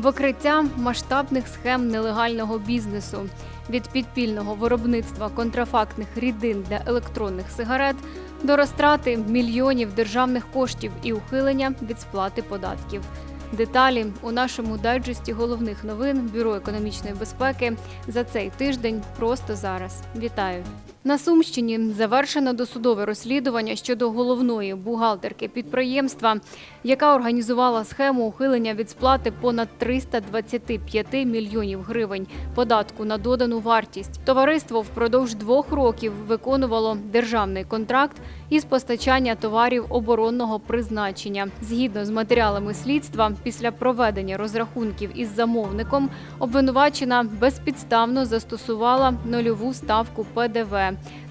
Викриття масштабних схем нелегального бізнесу від підпільного виробництва контрафактних рідин для електронних сигарет до розтрати мільйонів державних коштів і ухилення від сплати податків. Деталі у нашому дайджесті головних новин Бюро економічної безпеки за цей тиждень просто зараз. Вітаю! На Сумщині завершено досудове розслідування щодо головної бухгалтерки підприємства, яка організувала схему ухилення від сплати понад 325 мільйонів гривень податку на додану вартість. Товариство впродовж двох років виконувало державний контракт із постачання товарів оборонного призначення. Згідно з матеріалами слідства, після проведення розрахунків із замовником обвинувачена безпідставно застосувала нульову ставку ПДВ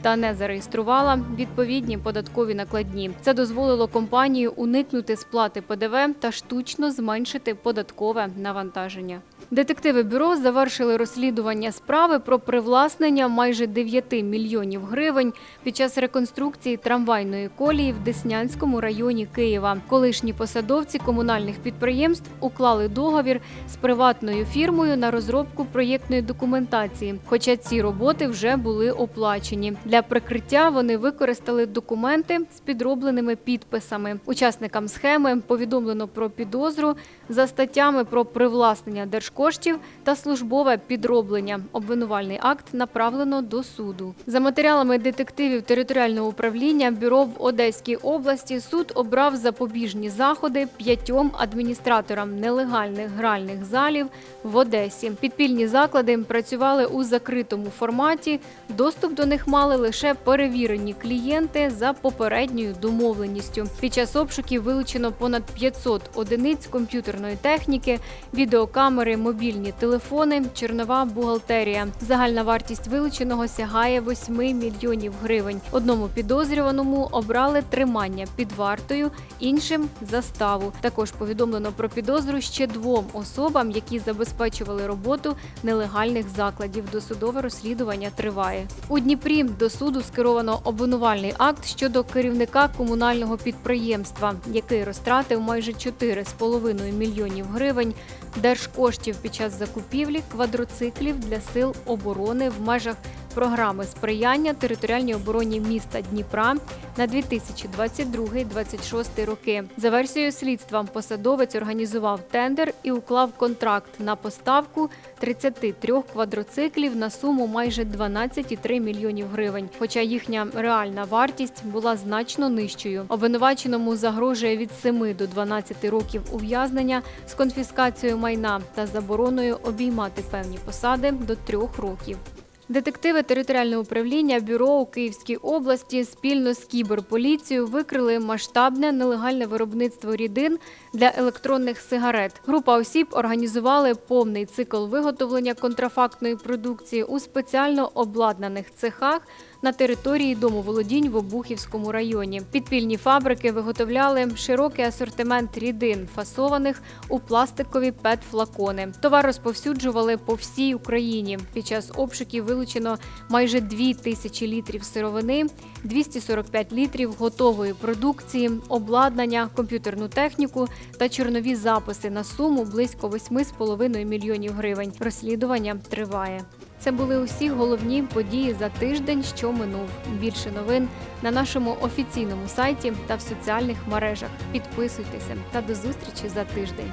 та не зареєструвала відповідні податкові накладні. Це дозволило компанії уникнути сплати ПДВ та штучно зменшити податкове навантаження. Детективи бюро завершили розслідування справи про привласнення майже 9 мільйонів гривень під час реконструкції трамвайної колії в Деснянському районі Києва. Колишні посадовці комунальних підприємств уклали договір з приватною фірмою на розробку проєктної документації. Хоча ці роботи вже були оплачені. Для прикриття вони використали документи з підробленими підписами. Учасникам схеми повідомлено про підозру за статтями про привласнення держкоштів та службове підроблення. Обвинувальний акт направлено до суду. За матеріалами детективів територіального управління бюро в Одеській області суд обрав запобіжні заходи п'ятьом адміністраторам нелегальних гральних залів в Одесі. Підпільні заклади працювали у закритому форматі. Доступ до них мали лише перевірені клієнти за попередньою домовленістю. Під час обшуків вилучено понад 500 одиниць комп'ютерної техніки, відеокамери, мобільні телефони, чернова бухгалтерія. Загальна вартість вилученого сягає 8 мільйонів гривень. Одному підозрюваному обрали тримання під вартою, іншим заставу. Також повідомлено про підозру ще двом особам, які забезпечували роботу нелегальних закладів. Досудове розслідування триває. У Дніпрі до суду скеровано обвинувальний акт щодо керівника комунального підприємства, який розтратив майже 4,5 мільйонів гривень держкоштів під час закупівлі квадроциклів для сил оборони в межах програми сприяння територіальній обороні міста Дніпра на 2022-2026 роки. За версією слідства, посадовець організував тендер і уклав контракт на поставку 33 квадроциклів на суму майже 12,3 мільйонів гривень. Хоча їхня реальна вартість була значно нижчою. Обвинуваченому загрожує від 7 до 12 років ув'язнення з конфіскацією майна та забороною обіймати певні посади до трьох років. Детективи територіального управління бюро у Київській області спільно з кіберполіцією викрили масштабне нелегальне виробництво рідин для електронних сигарет. Група осіб організували повний цикл виготовлення контрафактної продукції у спеціально обладнаних цехах на території домоволодінь в Обухівському районі. Підпільні фабрики виготовляли широкий асортимент рідин, фасованих у пластикові пет-флакони. Товар розповсюджували по всій Україні. Під час обшуків вилучено майже 2 тисячі літрів сировини, 245 літрів готової продукції, обладнання, комп'ютерну техніку та чорнові записи на суму близько 8,5 мільйонів гривень. Розслідування триває. Це були усі головні події за тиждень, що минув. Більше новин на нашому офіційному сайті та в соціальних мережах. Підписуйтеся та до зустрічі за тиждень.